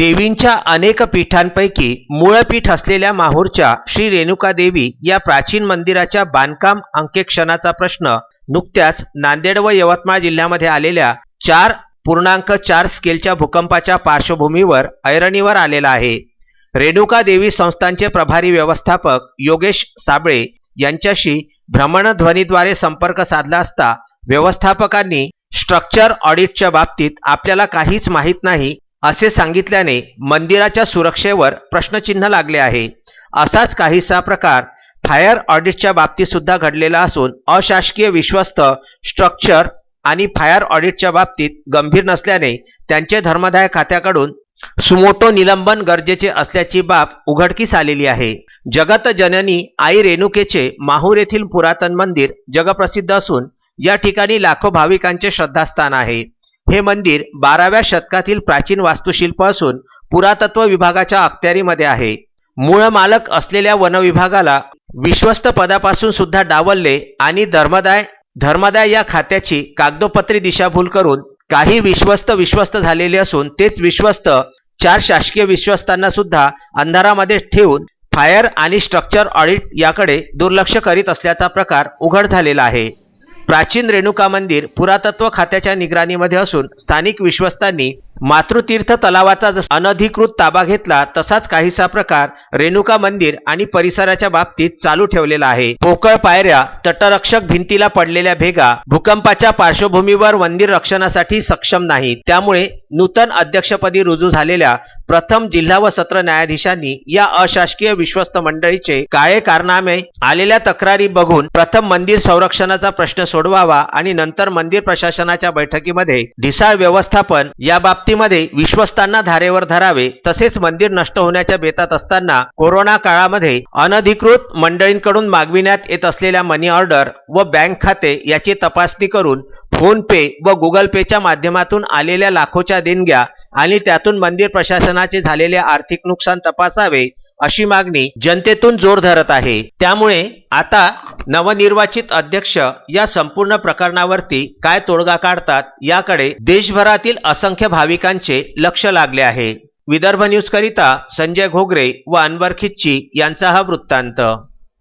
देवींच्या अनेक पीठांपैकी मूळपीठ असलेल्या माहूरच्या श्री रेणुका देवी या प्राचीन मंदिराच्या बांधकाम अंकेक्षणाचा प्रश्न नुकत्याच नांदेड व यवतमाळ जिल्ह्यामध्ये आलेल्या चार पूर्णांक चार स्केलच्या भूकंपाच्या पार्श्वभूमीवर ऐरणीवर आलेला आहे. रेणुका देवी संस्थांचे प्रभारी व्यवस्थापक योगेश साबळे यांच्याशी भ्रमणध्वनीद्वारे संपर्क साधला असता व्यवस्थापकांनी स्ट्रक्चर ऑडिटच्या बाबतीत आपल्याला काहीच माहीत नाही असे सांगितल्याने मंदिराच्या सुरक्षेवर प्रश्नचिन्ह लागले आहे. असाच काहीसा प्रकार फायर ऑडिटच्या बाबतीतसुद्धा घडलेला असून अशासकीय विश्वस्त स्ट्रक्चर आणि फायर ऑडिटच्या बाबतीत गंभीर नसल्याने त्यांचे धर्मदाय खात्याकडून सुमोटो निलंबन गरजेचे असल्याची बाब उघडकीस आलेली आहे. जगत जननी आई रेणुकेचे माहूर येथील पुरातन मंदिर जगप्रसिद्ध असून या ठिकाणी लाखो भाविकांचे श्रद्धास्थान आहे. हे मंदिर बाराव्या शतकातील प्राचीन वास्तुशिल्प असून पुरातत्व विभागाच्या अखत्यारीमध्ये आहे. मूळ मालक असलेल्या वनविभागाला विश्वस्त पदापासून सुद्धा डावलले आणि धर्मदाय धर्मदाय या खात्याची कागदोपत्री दिशाभूल करून काही विश्वस्त विश्वस्त झालेले असून तेच विश्वस्त चार शासकीय विश्वस्तांना सुद्धा अंधारामध्ये ठेवून फायर आणि स्ट्रक्चर ऑडिट याकडे दुर्लक्ष करीत असल्याचा प्रकार उघड झालेला आहे. प्राचीन रेणुका मंदिर पुरातत्व खात्याच्या निगराणीमध्ये असून स्थानिक विश्वस्तांनी मातृतीर्थ तलावाचा जसा अनधिकृत ताबा घेतला तसाच काहीसा प्रकार रेणुका मंदिर आणि परिसराच्या बाबतीत चालू ठेवलेला आहे. पोकळ पायऱ्या तटरक्षक भिंतीला पडलेल्या भेगा भूकंपाच्या पार्श्वभूमीवर मंदिर रक्षणासाठी सक्षम नाहीत. त्यामुळे नूतन अध्यक्षपदी रुजू झालेल्या प्रथम जिल्हा व सत्र न्यायाधीशांनी या अशासकीय विश्वस्त मंडळीचे काळे कारनामे आलेल्या तक्रारी बघून प्रथम मंदिर संरक्षणाचा प्रश्न सोडवावा आणि नंतर मंदिर प्रशासनाच्या बैठकीमध्ये ढिसाळ व्यवस्थापन या बाबतीमध्ये विश्वस्तांना धारेवर धरावे तसेच मंदिर नष्ट होण्याच्या बेतात असताना कोरोना काळामध्ये अनधिकृत मंडळींकडून मागविण्यात येत असलेल्या मनी ऑर्डर व बँक खाते याची तपासणी करून फोन पे व गुगल पेच्या माध्यमातून आलेल्या लाखोच्या देणग्या आणि त्यातून मंदिर प्रशासनाचे झालेले आर्थिक नुकसान तपासावे अशी मागणी जनतेतून जोर धरत आहे. त्यामुळे आता नवनिर्वाचित अध्यक्ष या संपूर्ण प्रकरणावरती काय तोडगा काढतात याकडे देशभरातील असंख्य भाविकांचे लक्ष लागले आहे. विदर्भ न्यूज करिता संजय घोगरे व अनवर खिच्ची यांचा हा वृत्तांत.